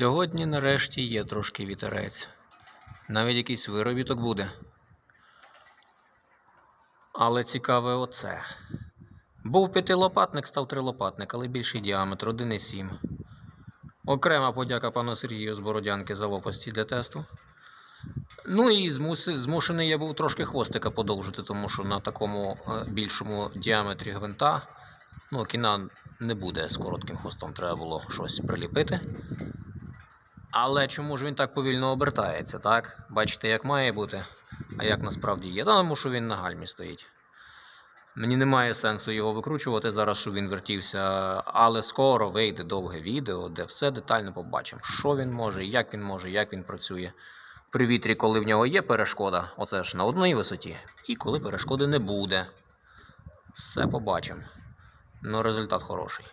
Сьогодні нарешті є трошки вітерець. Навіть якийсь виробіток буде. Але цікаве оце. Був п'ятилопатник, став трилопатник, але більший діаметр 1,7. Окрема подяка пану Сергію з Бородянки за лопасті для тесту. Ну і змушений я був трошки хвостика подовжити, тому що на такому е, більшому діаметрі гвинта ну, кіна не буде з коротким хвостом, треба було щось приліпити. Але чому ж він так повільно обертається, так? Бачите, як має бути, а як насправді є. Тому що він на гальмі стоїть. Мені немає сенсу його викручувати зараз, щоб він вертівся, але скоро вийде довге відео, де все детально побачимо, що він може, як він може, як він працює. При вітрі, коли в нього є перешкода, оце ж на одній висоті, і коли перешкоди не буде. Все побачимо. Ну, результат хороший.